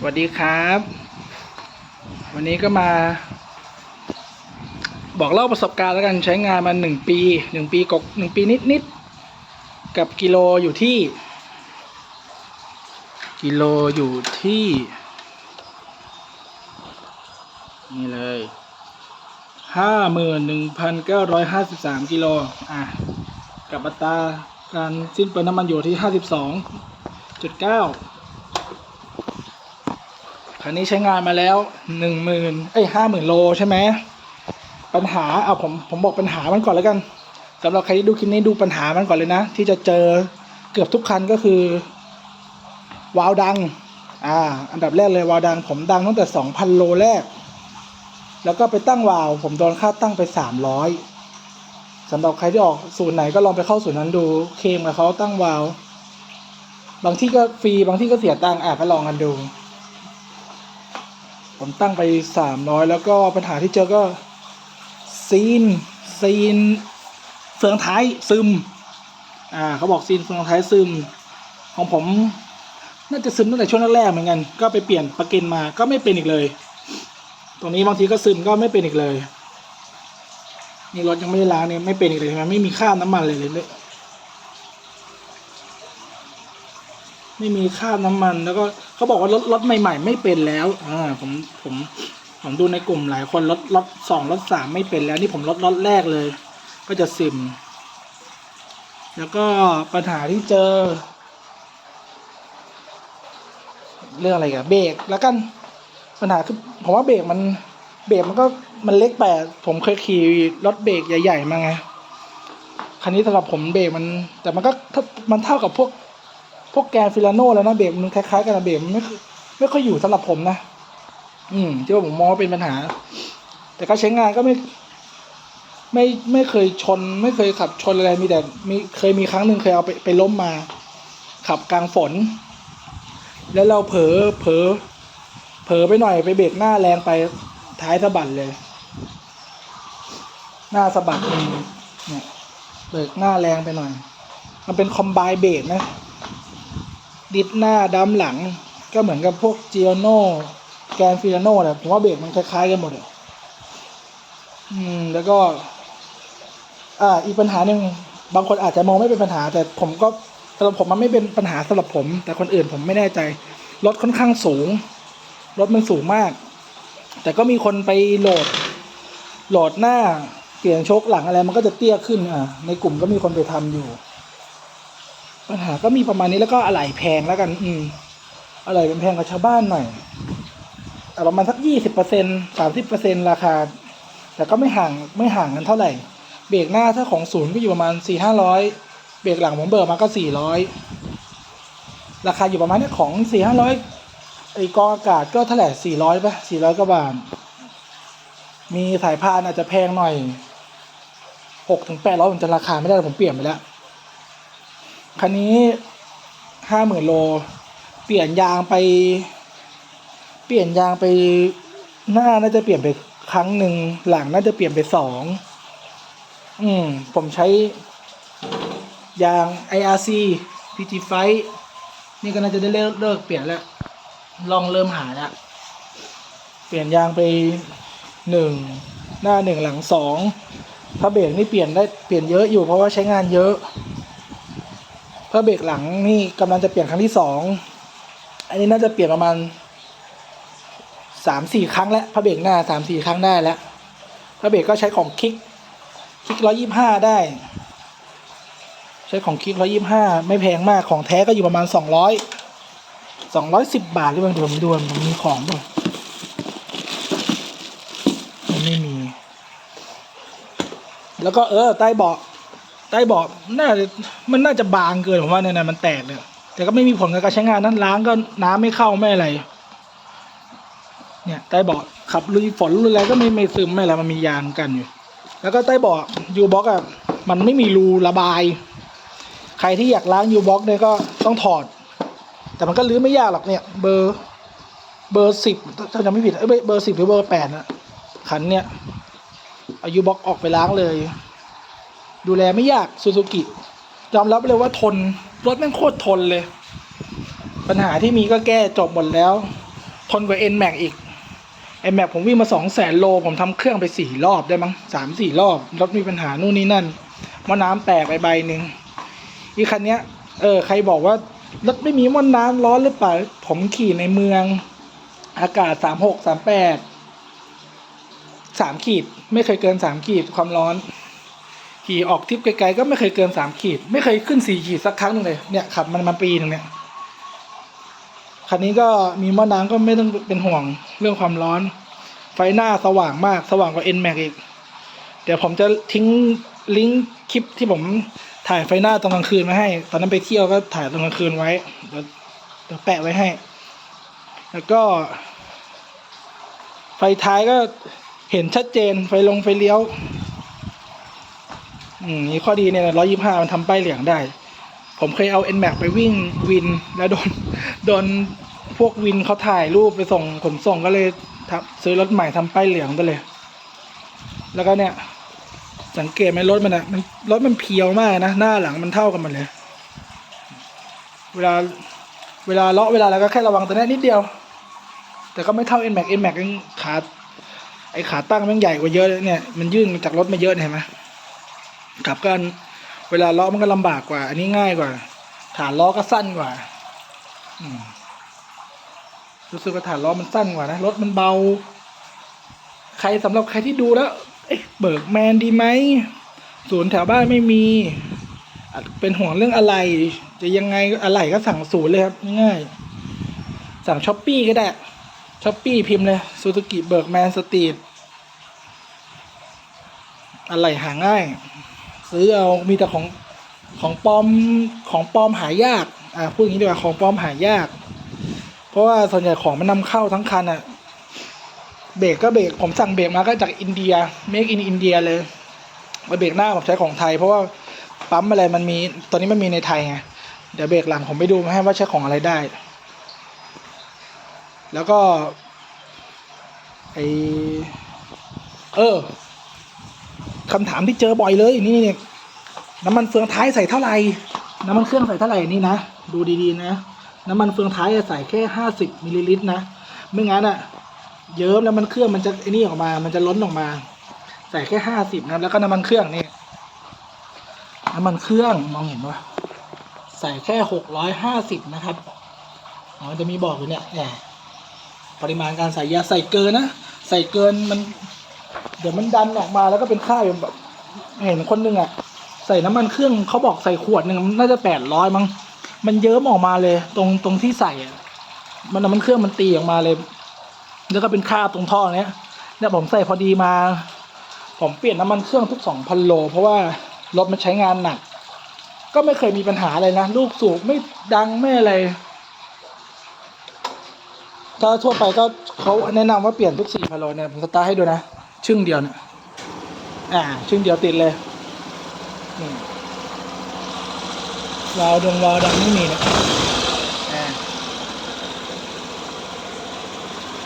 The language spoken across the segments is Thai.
สวัสดีครับ วันนี้ก็มา บอกเล่าประสบการณ์แล้วกันใช้งานมาหนึ่งปีหนึ่งปีกกหนึ่งปีนิดนิดๆกับกิโลอยู่ที่ กิโลอยู่ที่ นี่เลยห้าหมื่นหนึ่งพันเก้าร้อยห้าสิบสามกิโลอะกับอัตราการสิ้นเปลืองน้ำมันอยู่ที่ห้าสิบสองจุดเก้า คันนี้ใช้งานมาแล้วหนึ่งหมื่นเอ้ยห้าหมื่นโลใช่ไหมปัญหาเอาผมผมบอกปัญหามันก่อนแล้วกันสำหรับใครที่ดูคลิปนี้ดูปัญหามันก่อนเลยนะ ที่จะเจอเกือบทุกคันก็คือวาล์วดังอ่าอันดับแรกเลยวาล์วดัง ผมดังตั้งแต่สองพันโลแรก แล้วก็ไปตั้งวาล์วผมโดนค่าตั้งไปสามร้อยสำหรับใครที่ออกศูนย์ไหนก็ลองไปเข้าศูนย์นั้นดูเคลมกับเขาตั้งวาล์วบางที่ก็ฟรีบางที่ก็เสียตังค์อะก็ลองกันดู ผมตั้งไปสามร้อยแล้วก็ปัญหาที่เจอก็ซีนซีนเฟืองท้ายซึม อ่าเขาบอกซีนเฟืองท้ายซึม ของผมน่าจะซึมตั้งแต่ช่วงแรกๆเหมือนกัน ก็ไปเปลี่ยนประกินมาก็ไม่เป็นอีกเลย ตรงนี้บางทีก็ซึมก็ไม่เป็นอีกเลย นี่รถยังไม่ได้ล้างเนี่ยไม่เป็นอีกเลยใช่ไหมไม่มีคราน้ำมันเลยเลย ไม่มีคราบน้ำมัน แล้วก็เขาบอกว่ารถรถใหม่ ๆ ไม่เป็นแล้วอ่าผมผมผมดูในกลุ่มหลายคนรถรถสองรถสามไม่เป็นแล้วนี่ผมรถรถแรกเลย ก็จะซึมแล้วก็ปัญหาที่เจอ เรื่องอะไรกันเบรกแล้วกันปัญหาคือผมว่าเบรกมันเบรกมันก็มันเล็กไปอะผมเคยขี่รถเบรกใหญ่ ๆ มาไงคันนี้สำหรับผมเบรกมัน แต่มันก็มันเท่ากับพวก พวกแกนฟิลาโน่แล้วนะเบรกมันคล้ายๆกันนะเบรกมันไม่ค่อยไม่ค่อยอยู่สำหรับผมนะ อืมที่ว่าผมมองว่าเป็นปัญหา แต่ก็ใช้งานก็ไม่ ไม่ไม่เคยชน ไม่เคยขับชนอะไรมีแต่มีเคยมีครั้งหนึ่งเคยเอาไปไปล้มมา ขับกลางฝน แล้วเราเผลอเผลอเผลอไปหน่อยไปเบรกหน้าแรงไปท้ายสะบัดเลย หน้าสะบัดอืมเนี่ยเบรกหน้าแรงไปหน่อย มันเป็นคอมไบเบรกนะ ดิดหน้าดัมหลัง ก็เหมือนกับพวกเจียโน่แกนฟิลาโน่แหละผมว่าเบรกมันคล้ายๆกันหมดอะอืม แล้วก็ อ่า อีกปัญหาหนึ่งบางคนอาจจะมองไม่เป็นปัญหา แต่ผมก็สำหรับผมมันไม่เป็นปัญหาสำหรับผม แต่คนอื่นผมไม่แน่ใจ รถค่อนข้างสูง รถมันสูงมาก แต่ก็มีคนไปโหลด โหลดหน้า เปลี่ยนโชคหลังอะไร มันก็จะเตี้ยขึ้น อ่าในกลุ่มก็มีคนไปทำอยู่ ปัญหาก็มีประมาณนี้แล้วก็อะไหล่แพงแล้วกัน อืมอะไหล่เป็นแพงกว่าชาวบ้านหน่อยแต่ประมาณสักยี่สิบเปอร์เซ็นสามสิบเปอร์เซ็นราคา แต่ก็ไม่ห่างไม่ห่างกันเท่าไหร่ เบรกหน้าถ้าของศูนย์ก็อยู่ประมาณสี่ห้าร้อยเบรกหลังผมเบิกมาก็สี่ร้อยราคาอยู่ประมาณนี้ของสี่ห้าร้อยไอ้กองอากาศก็เท่าไหร่สี่ร้อยป่ะสี่ร้อยกว่าบาท มีสายพานอาจจะแพงหน่อยหกถึงแปดร้อยผมจะราคาไม่ได้ผมเปลี่ยนไปแล้ว คันนี้ห้าหมื่นโล เปลี่ยนยางไป เปลี่ยนยางไปหน้าน่าจะเปลี่ยนไปครั้งหนึ่งหลังน่าจะเปลี่ยนไปสองอืม ผมใช้ ยาง IRC PG f i นี่ก็น่าจะได้เลิกเลิกเปลี่ยนแล้ว ลองเริ่มหาแล้ว เปลี่ยนยางไปหนึ่งหน้าหนึ่งหลังสองถ้าเบรกนี่เปลี่ยนได้เปลี่ยนเยอะอยู่เพราะว่าใช้งานเยอะ พระเบรกหลังนี่กำลังจะเปลี่ยนครั้งที่สองอันนี้น่าจะเปลี่ยนประมาณสามสี่ครั้งแล้วพระเบรกหน้าสามสี่ครั้งได้แล้วพระเบรกก็ใช้ของคลิกคลิกร้อยี่ห้าได้ ใช้ของคลิกร้อยี่ห้าไม่แพงมากของแท้ก็อยู่ประมาณสองร้อยสองร้อยสิบบาทหรือเปล่าเดี๋ยวผมดูมันมีของป่ะมันไม่มี แล้วก็เออใต้เบาะ ใต้เบาะน่าจะมันน่าจะบางเกินผมว่าเนี่ยนมันแตกเนี่ยแต่ก็ไม่มีผลกับการใช้งานนั้นล้างก็น้ำไม่เข้าไม่อะไร เนี่ยใต้เบาะขับลุยฝนลุยอะไรก็ไม่ไม่ซึมไม่อะไรมันมียางกันอยู่ แล้วก็ใต้เบาะยูบ็อกอะมันไม่มีรูระบาย ใครที่อยากล้างยูบ็อกเนี่ยก็ต้องถอด แต่มันก็ลื้อไม่ยากหรอกเนี่ย เบอร์เบอร์สิบถ้าจำไม่ผิดเอ้ยเบอร์สิบหรือเบอร์แปดนะขันเนี่ยเอายูบ็อกออกไปล้างเลย ดูแลไม่ยากซูซูกิยอมรับเลยว่าทน รถแม่งโคตรทนเลย ปัญหาที่มีก็แก้จบหมดแล้ว ทนกว่า N Max อีก N Max ผมวิ่งมาสองแสนโล ผมทำเครื่องไปสี่รอบได้มั้งสามสี่รอบ รถมีปัญหานู่นนี่นั่นมอน้ำแตกไปใบหนึ่งอีคันเนี้ย เออ ใครบอกว่ารถไม่มีมอน้ำร้อนหรือเปล่า ผมขี่ในเมือง อากาศสามหกสามแปดสามขีด ไม่เคยเกินสามขีดความร้อน ขี่ออกทริปไกลๆก็ไม่เคยเกินสามขีด ไม่เคยขึ้นสี่ขีดสักครั้งหนึ่งเลยเนี่ยขับมันมาปีหนึงเนี่ยคันนี้ก็มีหม้อน้ำก็ไม่ต้องเป็นห่วงเรื่องความร้อน ไฟหน้าสว่างมากสว่างกว่า N Max อีก เดี๋ยวผมจะทิ้งลิงก์คลิปที่ผมถ่ายไฟหน้าตอนกลางคืนมาให้ ตอนนั้นไปเที่ยวก็ถ่ายตอนกลางคืนไว้ เดี๋ยวเดี๋ยวแปะไว้ให้ แล้วก็ ไฟท้ายก็เห็นชัดเจนไฟลงไฟเลี้ยว อืมนี่ข้อดีเนี่ยร้อยยี่ห้ามันทำป้ายเหลืองได้ ผมเคยเอา N Max ไปวิ่งวิน แล้วโดนโดนพวกวินเขาถ่ายรูปไปส่งขนส่งก็เลยทำซื้อรถใหม่ทำป้ายเหลืองไปเลย แล้วก็เนี่ย สังเกตไหมรถมันอะมันรถมันเพียวมากนะ หน้าหลังมันเท่ากันหมดเลย เวลาเวลาเลาะเวลาอะไรก็แค่ระวังตัวนี้นิดเดียว แต่ก็ไม่เท่า N Max N Max ยังขาไอขาตั้งมันใหญ่กว่าเยอะเลยเนี่ย มันยื่นจากรถมาเยอะเห็นไหม กลับกันเวลาล้อมันก็ลำบากกว่า อันนี้ง่ายกว่า ฐานล้อก็สั้นกว่า อืมรู้สึกว่าฐานล้อมันสั้นกว่านะรถมันเบา ใครสำหรับใครที่ดูแล้ว เอ๊ะเบิกแมนดีไหมศูนย์แถวบ้านไม่มี เป็นห่วงเรื่องอะไร จะยังไงอะไรก็สั่งศูนย์เลยครับง่ายสั่งช้อปปี้ก็ได้ช้อปปี้พิมพ์เลยซูซูกิเบิร์กแมนสตรีทอะไรหาง่าย ซื้อเอามีแต่ของของปลอมของปลอมหายากอ่าพูดอย่างนี้ดีกว่าของปลอมหายาก เพราะว่าส่วนใหญ่ของมันนำเข้าทั้งคันอะเบรกก็เบรกผมสั่งเบรกมาก็จากอินเดีย make in อินเดียเลยมาเบรกหน้าผมใช้ของไทย เพราะว่าปั๊มอะไรมันมีตอนนี้มันมีในไทยไงเดี๋ยวเบรกหลังผมไปดูมาให้ว่าใช้ของอะไรได้ แล้วก็ไอเออ คำถามที่เจอบ่อยเลยนี่นี่น้ำมันเฟืองท้ายใส่เท่าไหร่น้ำมันเครื่องใส่เท่าไหร่นี่นะดูดีๆนะ น้ำมันเฟืองท้ายใส่แค่ห้าสิบมิลลิลิตรนะไม่งั้นอะเยิ้มแล้วมันเครื่องมันจะไอ้นี่ออกมา มันจะล้นออกมา ใส่แค่ห้าสิบนะแล้วก็น้ำมันเครื่องนี่น้ำมันเครื่องมองเห็นปะใส่แค่หกร้อยห้าสิบนะครับอ๋อจะมีบอกอยู่เนี่ยแหมปริมาณการใส่ยาใส่เกินนะ ใส่เกินมัน เดี๋ยวมันดันออกมาแล้วก็เป็นค่าแบบเห็นคนหนึงอะ ใส่น้ำมันเครื่องเขาบอกใส่ขวดหนึ่งน่าจะแปดร้อยมั้งมันเยิ้มออกมาเลย ตรงตรงที่ใส่อะมันน้ำมันเครื่องมันตีออกมาเลย แล้วก็เป็นค่าตรงท่อเนี้ยเนี่ยผมใส่พอดีมา ผมเปลี่ยนน้ำมันเครื่องทุกสองพันโล เพราะว่ารถมันใช้งานหนัก ก็ไม่เคยมีปัญหาอะไรนะลูกสูบไม่ดังไม่อะไรถ้าทั่วไปก็เขาแนะนำว่าเปลี่ยนทุกสี่พันโลเนี่ยผมสตาร์ทให้ดูนะ ชึ่งเดียวเนี่ยอ่าชึ่งเดียวติดเลยนี่วาวดวงวาล์วดังไม่มีเนี่ยอ่า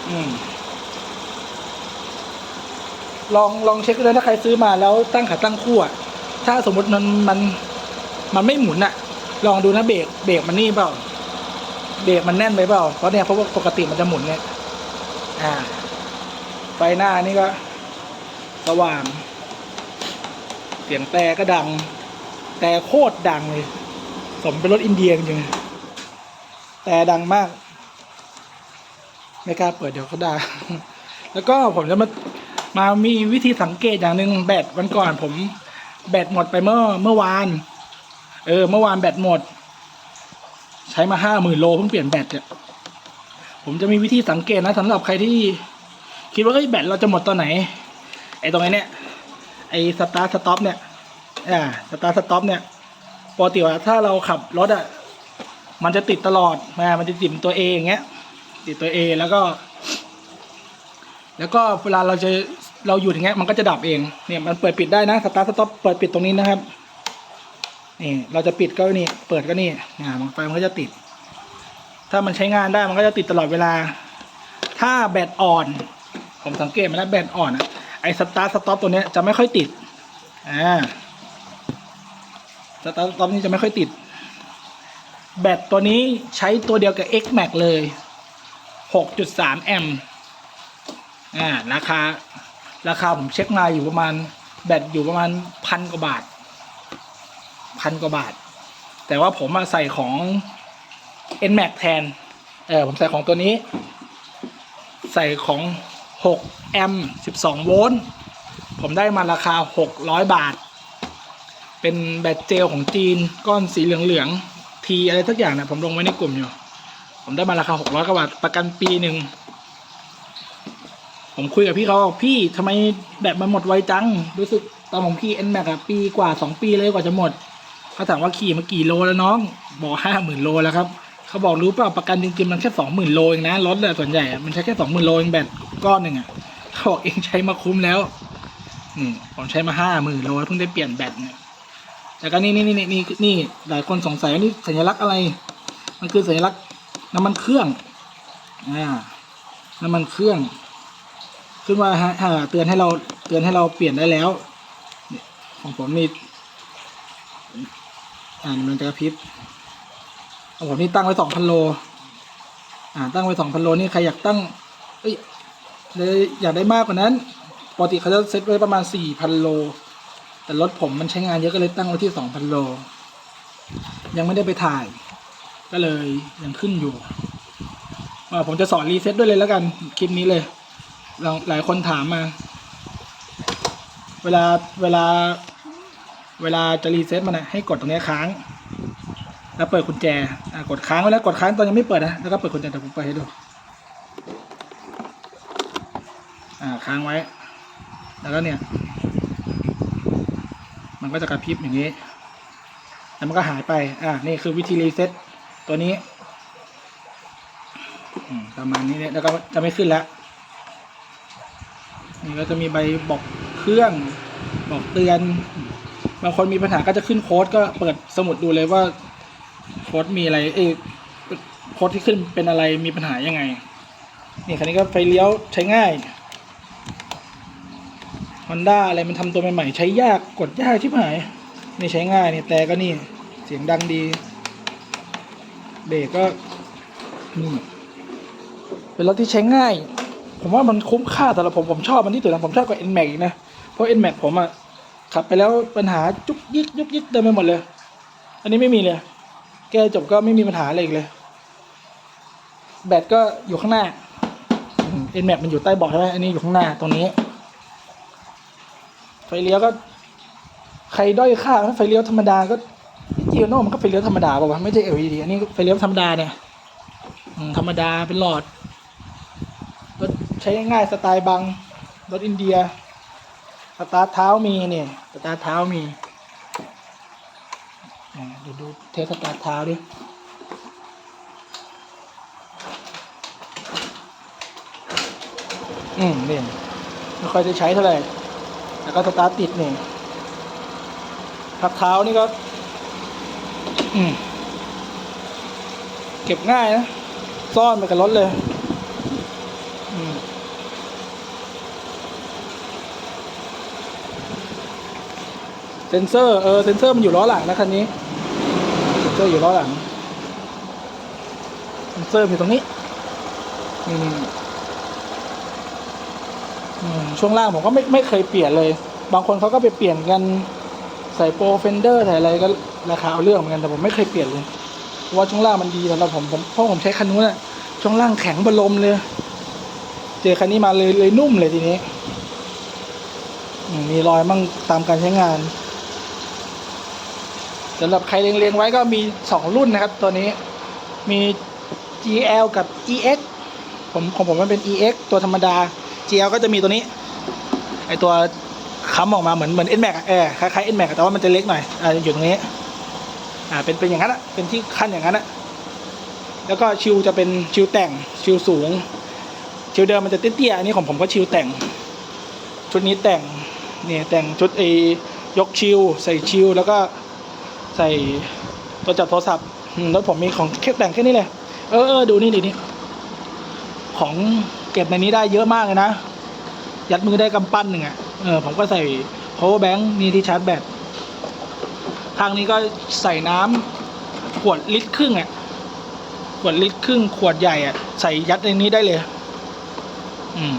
อืมลองลองเช็คดูนะถ้าใครซื้อมาแล้วตั้งขาตั้งคู่อะถ้าสมมติมันมันมันไม่หมุนอะลองดูนะเบรกเบรกมันนี่เปล่าเบรกมันแน่นไปเปล่าเพราะเนี่ยเพราะว่าปกติมันจะหมุนเนี่ยอ่าไฟหน้านี่ก็ สว่าง เสียงแต่ก็ดัง แต่โคตรดังเลย สมเป็นรถอินเดียจริงๆแต่ดังมาก ไม่กล้าเปิดเดี๋ยวเขาด่าแล้วก็ผมจะมามามีวิธีสังเกตอย่างหนึ่งแบตวันก่อน ผมแบตหมดไปเมื่อเมื่อวาน เออ เมื่อวานแบตหมด ใช้มาห้าหมื่นโลเพิ่งเปลี่ยนแบตเนี่ยผมจะมีวิธีสังเกตนะสำหรับใครที่คิดว่าเอ้ยแบตเราจะหมดตอนไหน ไอ้ตรงนี้เนี่ยไอ้สตาร์ทสต็อปเนี่ยอ่าสตาร์ทสต็อปเนี่ยปกติว่าถ้าเราขับรถอะมันจะติดตลอดมามันจะติดตัวเออย่างเงี้ย ติดตัวเอแล้วก็ แล้วก็เวลาเราจะเราอยู่อย่างเงี้ยมันก็จะดับเองเนี่ยมันเปิดปิดได้นะสตาร์ทสต็อปเปิดปิดตรงนี้นะครับนี่เราจะปิดก็นี่เปิดก็นี่อ่ามันไฟมันก็จะติด ถ้ามันใช้งานได้มันก็จะติดตลอดเวลา ถ้าแบตอ่อน ผมสังเกตมาแล้วแบตอ่อนอะ ไอสตาร์สต็อปตัวเนี้ยจะไม่ค่อยติดอ่าสตาร์สต็อปนี่จะไม่ค่อยติด แบตตัวนี้ใช้ตัวเดียวกับ X Max เลย 6.3 แอมป์อ่าราคา ราคาผมเช็คมาอยู่ประมาณ แบตอยู่ประมาณพันกว่าบาทพันกว่าบาท แต่ว่าผมมาใส่ของ NMAX แทน เออผมใส่ของตัวนี้ ใส่ของ 6 แอมป์ 12 โวลต์ ผมได้มาราคา 600 บาท เป็นแบตเจลของจีนก้อนสีเหลืองๆ ทีอะไรทักอย่างนะผมลงไว้ในกลุ่มอยู่ ผมได้มาราคา 600 กว่าบาท ประกันปีหนึ่ง ผมคุยกับพี่เขาบอกพี่ทำไมแบตมันหมดไวจัง รู้สึกตอนผมขี่ N Max อะปีกว่า 2 ปีเลยกว่าจะหมดเขาถามว่าขี่มากี่โลแล้วน้อง บอกห้าหมื่นโลแล้วครับ เขาบอกรู้เปล่าประกันจริงๆมันแค่สองหมื่นโลเองนะรถอะส่วนใหญ่อะมันใช้แค่สองหมื่นโลเองแบตก้อนหนึ่งอะเขาบอกเองใช้มาคุ้มแล้วอืมผมใช้มาห้าหมื่นโลเพิ่งได้เปลี่ยนแบตเนี่ยแต่ก็นี่นี่นี่นี่นี่หลายคนสงสัยว่านี่สัญลักษณ์อะไร มันคือสัญลักษณ์น้ำมันเครื่องอ่าน้ำมันเครื่อง ขึ้นว่าฮะเตือนให้เราเตือนให้เราเปลี่ยนได้แล้วของผมนี่อ่านมันจะกระพริบ ของผมนี่ตั้งไว้สองพันโล อ่า ตั้งไว้สองพันโลนี่ใครอยากตั้ง เอ้ยเลยอยากได้มากกว่านั้นปกติเขาจะเซตไว้ประมาณสี่พันโล แต่รถผมมันใช้งานเยอะก็เลยตั้งไว้ที่สองพันโล ยังไม่ได้ไปถ่าย ก็เลยยังขึ้นอยู่อ่าผมจะสอนรีเซ็ตด้วยเลยแล้วกันคลิปนี้เลยหลายคนถามมา เวลาเวลา เวลาจะรีเซ็ตมันนะให้กดตรงนี้ค้าง แล้วเปิดกุญแจกดค้างไว้แล้วกดค้างตอนยังไม่เปิดนะแล้วก็เปิดกุญแจเดี๋ยวผมเปิดให้ดูอ่าค้างไว้ แล้วก็เนี่ย มันก็จะกระพริบอย่างนี้ แล้วมันก็หายไปอ่านี่คือวิธีรีเซ็ตตัวนี้ประมาณนี้เนี่ยแล้วก็จะไม่ขึ้นแล้วนี่ก็จะมีใบบอกเครื่องบอกเตือน บางคนมีปัญหาก็จะขึ้นโค้ดก็เปิดสมุดดูเลยว่า ค้ดมีอะไรเอยโค้ดที่ขึ้นเป็นอะไรมีปัญหายังไง นี่คันนี้ก็ไฟเลี้ยวใช้ง่ายฮอนด้าอะไรมันทำตัวใหม่ๆใช้ยากกดยากชิบหายนี่ใช้ง่ายนี่แต่ก็นี่เสียงดังดี เบรกก็นี่เป็นรถที่ใช้ง่าย ผมว่ามันคุ้มค่าแต่ละผมผมชอบมันที่สุดนะผมชอบกว่า N Max อีกนะเพราะ N Max ผมอะขับไปแล้วปัญหาจุกยิกยุกยิกเต็มไปหมดเลย อันนี้ไม่มีเลย แก้จบก็ไม่มีปัญหาอะไรอีกเลย แบตก็อยู่ข้างหน้า N Max มันอยู่ใต้เบาะใช่ไหมอันนี้อยู่ข้างหน้าตรงนี้ ไฟเลี้ยวก็ ใครด้อยค่าไฟเลี้ยวธรรมดาก็จีโน่มันก็ไฟเลี้ยวธรรมดาป่าวะไม่ใช่ LED อันนี้ไฟเลี้ยวธรรมดาเนี่ยธรรมดาเป็นหลอดรถใช้ง่ายสไตล์บางรถอินเดียสตาร์ทเท้ามีเนี่ยสตาร์ทเท้ามี เดี๋ยวดูเทสตาร์ทเท้าดิอืมนี่ไม่ค่อยได้ใช้เท่าไหร่แล้วก็สตาร์ติดนี่พักเท้านี่ก็ อืม เก็บง่ายนะ ซ่อนไปกับรถเลย อืมเซนเซอร์ เออ เซนเซอร์มันอยู่ล้อหลังนะคันนี้ อร์อยู่ล้อหลังเซนเซอร์อยู่ตรงนี้นี่นี่ช่วงล่างผมก็ไม่ไม่เคยเปลี่ยนเลย บางคนเขาก็ไปเปลี่ยนกันใส่โปรเฟนเดอร์ใส่อะไรก็ราคาเอาเรื่องเหมือนกันแต่ผมไม่เคยเปลี่ยนเลยเพราะว่าช่วงล่างมันดีสำหรับผมผมเพราะผมใช้คันนู้นอะช่วงล่างแข็งบลมเลย เจอคันนี้มาเลยเลยนุ่มเลยทีนี้มมีรอยมั่งตามการใช้งาน สำหรับใครเล็งๆไว้ก็มีสองรุ่นนะครับ ตัวนี้มี GL กับ EX ผมของผมมันเป็น EX ตัวธรรมดา GL ก็จะมีตัวนี้ ไอตัวค้ำออกมาเหมือนเหมือน N Max เออคล้ายๆ N Max แต่ว่ามันจะเล็กหน่อยอ่าอยู่ตรงนี้อ่าเป็นเป็นอย่างนั้นอะเป็นที่ขั้นอย่างนั้นอะแล้วก็ชิวจะเป็นชิวแต่งชิวสูง ชิวเดิมมันจะเตี้ยๆอันนี้ของผมก็ชิวแต่ง ชุดนี้แต่งเนี่ยแต่งชุดไอยกชิวใส่ชิวแล้วก็ ใส่ตัวจับโทรศัพท์อืมรถผมมีของแค่แต่งแค่นี้เลย เออเออดูนี่ดินี่ของเก็บในนี้ได้เยอะมากเลยนะ ยัดมือได้กำปั้นหนึ่งอะเออผมก็ใส่ power bank นี่ที่ชาร์จแบตทางนี้ก็ใส่น้ำขวดลิตรครึ่งอะขวดลิตรครึ่งขวดใหญ่อะใส่ยัดในนี้ได้เลย อืม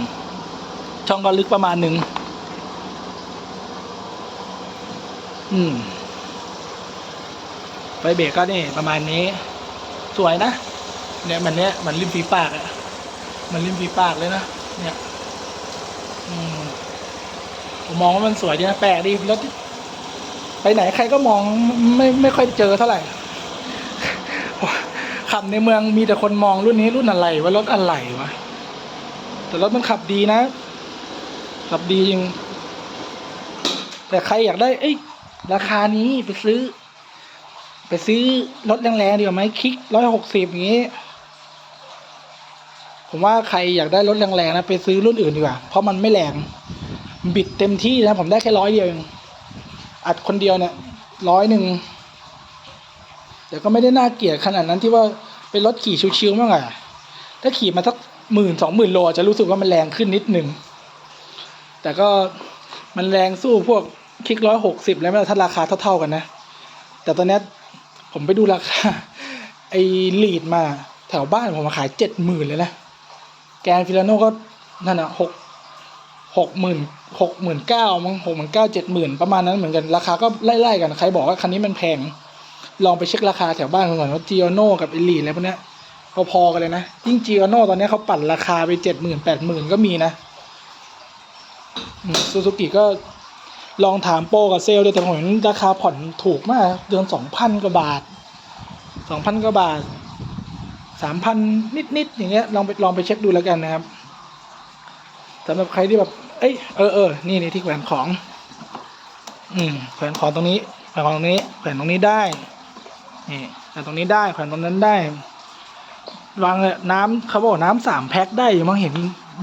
ช่องก็ลึกประมาณหนึ่งอืม ไฟเบรกก็นี่ประมาณนี้ สวยนะ เนี่ยมันเนี้ยมันริมฝีปากอะมันริมฝีปากเลยนะ เนี่ยอืมผมมองว่ามันสวยดีนะแปลกดีรถไปไหนใครก็มองไม่ไม่ค่อยเจอเท่าไหร่ขับในเมืองมีแต่คนมองรุ่นนี้รุ่นอะไรว่ารถอะไรวะแต่รถมันขับดีนะ ขับดีจริง แต่ใครอยากได้ เอ้ยราคานี้ไปซื้อ ไปซื้อรถแรงๆดีกว่าไหมคลิกร้อยหกสิบอย่างนี้ ผมว่าใครอยากได้รถแรงๆนะไปซื้อรุ่นอื่นดีกว่า เพราะมันไม่แรง บิดเต็มที่นะผมได้แค่ร้อยเดียวเองอัดคนเดียวเนี่ยร้อยหนึ่งแต่ก็ไม่ได้น่าเกลียดขนาดนั้นที่ว่าเป็นรถขี่ชิวๆมากอะถ้าขี่มาสักหมื่นสองหมื่นโลอาจจะรู้สึกว่ามันแรงขึ้นนิดหนึ่งแต่ก็มันแรงสู้พวกคลิกร้อยหกสิบแล้วไม่ถ้าราคาเท่าๆกันนะ แต่ตอนนี้ ผมไปดูราคา ไอ้ลีดมาแถวบ้านผมมาขายเจ็ดหมื่นเลยนะ แกนฟิลาโนก็นั่นอะหกหกหมื่นหกหมื่นเก้ามั้งหกหมื่นเก้าเจ็ดหมื่นประมาณนั้นเหมือนกันราคาก็ไล่ๆกัน ใครบอกว่าคันนี้มันแพง ลองไปเช็คราคาแถวบ้านกันก่อนว่าจีโอโน่กับเอลีอะไรพวกเนี้ยพอๆกันเลยนะ ยิ่งจีโอโน่ตอนนี้เขาปั่นราคาไปเจ็ดหมื่นแปดหมื่นก็มีนะซูซูกิก็ ลองถามโปรกับเซลล์ด้วยแต่ผมเห็นราคาผ่อนถูกมากเดือนสองพันกว่าบาทสองพันกว่าบาทสามพันนิดๆอย่างเงี้ยลองไปลองไปเช็คดูแล้วกันนะครับสำหรับใครที่แบบ เอ้ยเออเออนี่นี่ที่แขวนของ อืมแขวนของตรงนี้แขวนของตรงนี้แขวนตรงนี้ได้นี่แขวนตรงนี้ได้แขวนตรงนั้นได้วางเลยน้ำเขาบอกน้ำสามแพ็คได้อยู่มั้งเห็น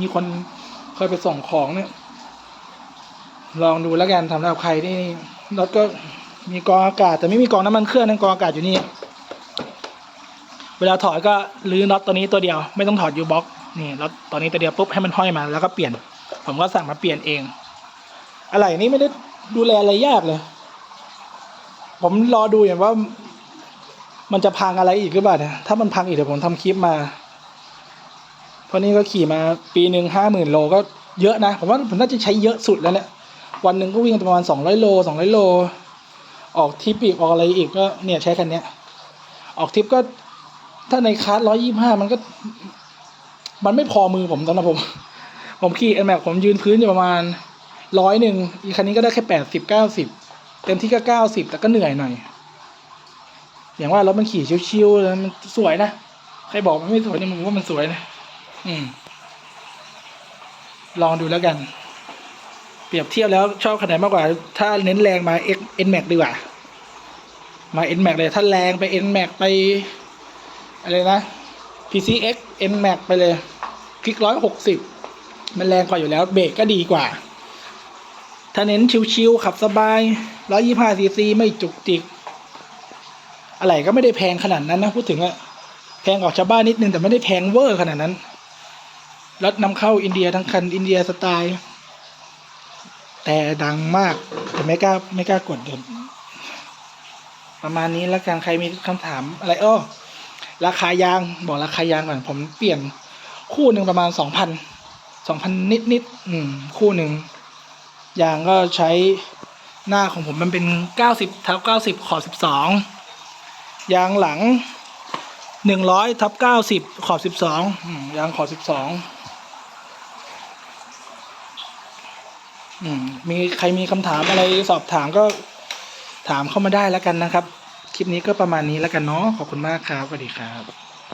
มีคนเคยไปส่งของเนี่ย ลองดูแล้วกันสำหรับใครที่รถก็มีกองอากาศ แต่ไม่มีกองน้ำมันเครื่องนั่นกองอากาศอยู่นี่ เวลาถอดก็รื้อน็อตตัวนี้ตัวเดียว ไม่ต้องถอดยูบ็อกนี่น็อตตัวนี้ตัวเดียวปุ๊บให้มันห้อยมาแล้วก็เปลี่ยน ผมก็สั่งมาเปลี่ยนเองอะไรนี่ไม่ได้ดูแลอะไรยากเลย ผมรอดูอย่างว่า มันจะพังอะไรอีกหรือเปล่าเนี่ยถ้ามันพังอีกเดี๋ยวผมทำคลิปมาเพราะนี่ก็ขี่มาปีหนึ่งห้าหมื่นโลก็เยอะนะ ผมว่าผมน่าจะใช้เยอะสุดแล้วเนี่ย วันหนึ่งก็วิ่งประมาณสองร้อยโลสองร้อยโล ออกทริปอีกออกอะไรอีกก็เนี่ยใช้คันเนี้ย ออกทริปก็ถ้าในคาร์ดร้อยยี่ห้ามันก็ มันไม่พอมือผมตอนนั้นผม ผมขี่เอ็นแม็กผมยืนพื้นอยู่ประมาณร้อยหนึ่งอีคันนี้ก็ได้แค่แปดสิบเก้าสิบเต็มที่ก็เก้าสิบแต่ก็เหนื่อยหน่อย อย่างว่ารถมันขี่ชิวๆแล้วมันสวยนะใครบอกมันไม่สวยเนี่ยผมว่ามันสวยนะ อืม ลองดูแล้วกัน เปรียบเทียบแล้วชอบคันไหนมากกว่า ถ้าเน้นแรงมา X N Max ดีกว่า มา N Max เลย ถ้าแรงไป N Max ไป อะไรนะ PCX N Max ไปเลย คลิกร้อยหกสิบมันแรงกว่าอยู่แล้ว เบรกก็ดีกว่า ถ้าเน้นชิวๆขับสบายร้อยยี่ห้าซีซีไม่จุกจิก อะไรก็ไม่ได้แพงขนาดนั้นนะ พูดถึงอะแพงกว่าชาวบ้านนิดนึงแต่ไม่ได้แพงเวอร์ขนาดนั้นรถนำเข้าอินเดียทั้งคันอินเดียสไตล์ แต่ดังมากแต่ไม่กล้าไม่กล้ากดเดินประมาณนี้แล้วกันใครมีคำถามอะไรอ้อราคายางบอกราคายางก่อนผมเปลี่ยนคู่หนึ่งประมาณสองพันสองพันนิดนิดอืมคู่หนึ่งยางก็ใช้หน้าของผมมันเป็นเก้าสิบท่าเก้าสิบขอบสิบสองยางหลังหนึ่งร้อยทับเก้าสิบขอบสิบสองยางขอบสิบสอง อืม มีใครมีคำถามอะไรสอบถามก็ถามเข้ามาได้แล้วกันนะครับ คลิปนี้ก็ประมาณนี้แล้วกันเนาะขอบคุณมากครับสวัสดีครับ